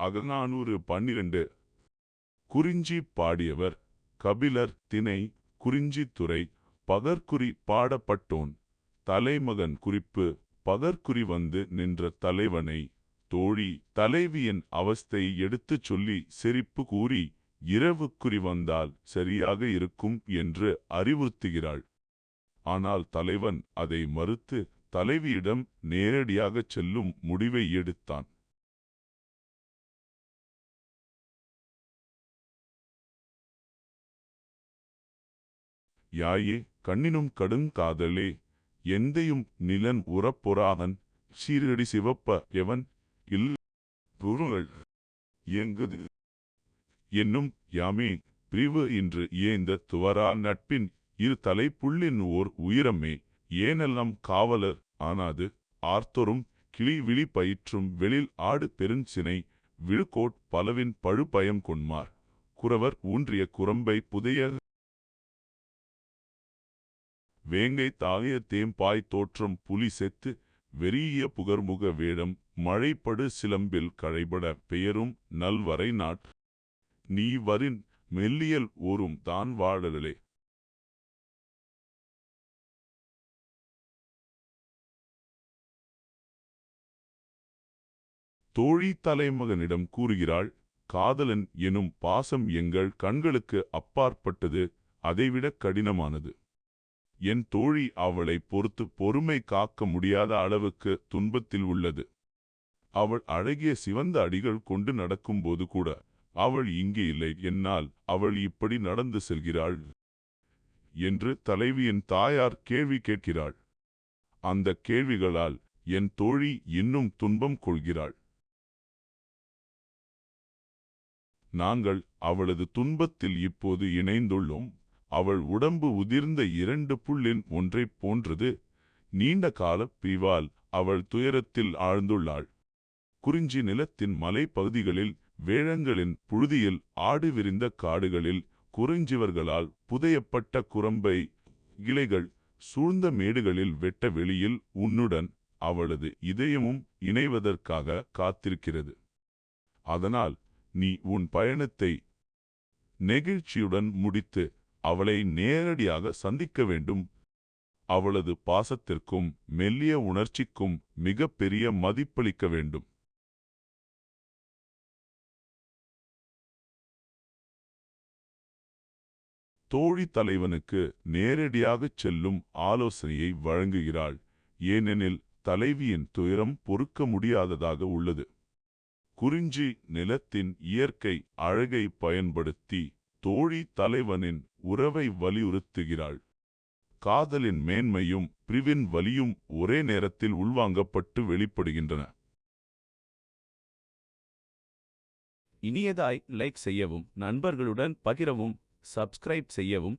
அகநானூறு பன்னிரண்டு. குறிஞ்சி பாடியவர் கபிலர் திணை குறிஞ்சித்துறை பகற்குறி பாடப்பட்டோன். தலைமகன் குறிப்பு பகற்குறி வந்து நின்ற தலைவனை தோழி தலைவியின் அவஸ்தை எடுத்துச் சொல்லி சிரிப்பு கூறி இரவுக்குறி வந்தால் சரியாக இருக்கும் என்று அறிவுறுத்துகிறாள். ஆனால் தலைவன் அதை மறுத்து தலைவியிடம் நேரடியாகச் செல்லும் முடிவை எடுத்தான். யாயே கண்ணினும் கடுங்காதலே எந்தையும் நிலன் உறப்பொறாகன் சீரடி சிவப்ப எவன்? இல் புருங்கள் இயங்குது. என்னும் யாமே பிரிவு இன்று ஏந்த துவரா நட்பின் இரு தலை புள்ளின் ஓர் உயிரமே. ஏனெல்லாம் காவலர் ஆனாது ஆர்த்தொரும் கிளி விழி பயிற்றும் வெளில் ஆடு பெருஞ்சினை விழுக்கோட் பலவின் பழுபயம் கொண்மார். குறவர் ஊன்றிய குரம்பை புதைய வேங்கை தாய தேம்பாய் தோற்றம் புலி செத்து வெறிய புகர்முக வேடம் மழைப்படு சிலம்பில் கழைபட பெயரும் நல்வரை நாட் நீ வரின் மெல்லியல் ஓரும் தான் வாழலே தோழி தலைமகனிடம் கூறுகிறாள் காதலன் எனும் பாசம் எங்கள் கண்களுக்கு அப்பாற்பட்டது அதைவிட கடினமானது. என் தோழி அவளை பொறுத்து பொறுமை காக்க முடியாத அளவுக்கு துன்பத்தில் உள்ளது. அவள் அழகிய சிவந்த அடிகள் கொண்டு நடக்கும்போது கூட அவள் இங்கே இல்லை என்னால் அவள் இப்படி நடந்து செல்கிறாள் என்று தலைவியின் தாயார் கேள்வி கேட்கிறாள். அந்த கேள்விகளால் என் தோழி இன்னும் துன்பம் கொள்கிறாள். நாங்கள் அவளது துன்பத்தில் இப்போது இணைந்துள்ளோம். அவள் உடம்பு உதிர்ந்த இரண்டு புள்ளின் ஒன்றைப் போன்றது. நீண்ட கால பிரிவால் அவள் துயரத்தில் ஆழ்ந்துள்ளாள். குறிஞ்சி நிலத்தின் மலைப்பகுதிகளில் வேழங்களின் புழுதியில் ஆடு விரிந்த காடுகளில் குறிஞ்சிவர்களால் புதையப்பட்ட குரம்பை இலைகள் சூழ்ந்த மேடுகளில் வெட்ட வெளியில் உன்னுடன் அவளது இதயமும் இணைவதற்காக காத்திருக்கிறது. அதனால் நீ உன் பயணத்தை நெகிழ்ச்சியுடன் முடித்து அவளை நேரடியாக சந்திக்க வேண்டும். அவளது பாசத்திற்கும் மெல்லிய உணர்ச்சிக்கும் மிகப்பெரிய மதிப்பளிக்க வேண்டும். தோழி தலைவனுக்கு நேரடியாகச் செல்லும் ஆலோசனையை வழங்குகிறாள். ஏனெனில் தலைவியின் துயரம் பொறுக்க முடியாததாக உள்ளது. குறிஞ்சி நிலத்தின் இயற்கை அழகை பயன்படுத்தி தோழி தலைவனின் உறவை வலியுறுத்துகிறாள். காதலின் மேன்மையும் பிரிவின் வலியும் ஒரே நேரத்தில் உள்வாங்கப்பட்டு வெளிப்படுகின்றன. இனியதாய் லைக் செய்யவும் நண்பர்களுடன் பகிரவும் சப்ஸ்கிரைப் செய்யவும்